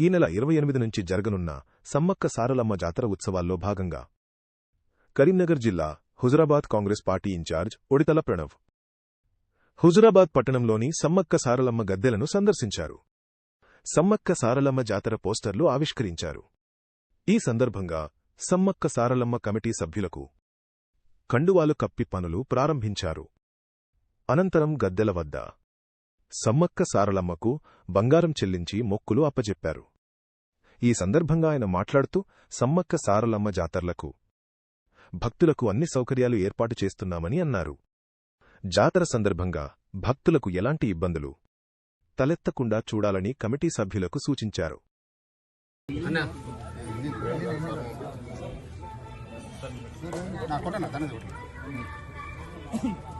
ఈ నెల ఇరవై ఎనిమిది నుంచి జరగనున్న సమ్మక్క సారలమ్మ జాతర ఉత్సవాల్లో భాగంగా కరీంనగర్ జిల్లా Huzurabad Congress party incharge Odithala Pranav Huzurabad పట్టణంలోని సమ్మక్క సారలమ్మ గద్దెలను సందర్శించారు. సమ్మక్క సారలమ్మ జాతర పోస్టర్లు ఆవిష్కరించారు. ఈ సందర్భంగా సమ్మక్క సారలమ్మ కమిటీ సభ్యులకు కండువాలు కప్పి పనులు ప్రారంభించారు. అనంతరం గద్దెల వద్ద సమ్మక్క సారలమ్మకు బంగారం చెల్లించి మొక్కులు అప్పజెప్పారు. ఈ సందర్భంగా ఆయన మాట్లాడుతూ సమ్మక్క సారలమ్మ జాతర్లకు భక్తులకు అన్ని సౌకర్యాలు ఏర్పాటు చేస్తున్నామని అన్నారు. జాతర సందర్భంగా భక్తులకు ఎలాంటి ఇబ్బందులు తలెత్తకుండా చూడాలని కమిటీ సభ్యులకు సూచించారు. అన్నా. నా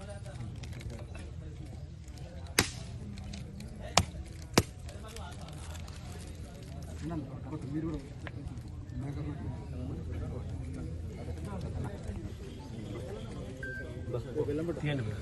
ಸರ್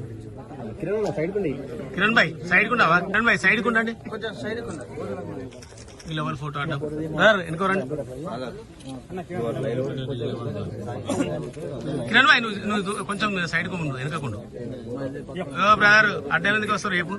కొట్టు. తీయండి మీరు. కిరణ్ భాయ్ సైడ్ కుండావా? కిరణ్ భాయ్ సైడ్ కుండండి. కొంచెం సైడ్ ఈ లెవెల్ ఫోటో ఆడడం. బ్రదర్ వెనుకో రండి. కిరణ్ భాయ్ నువ్వు నువ్వు కొంచెం సైడ్కు ముందు వెనకకుండు బ్రదర్ అడ్డం ఎందుకు వస్తారు రేపు?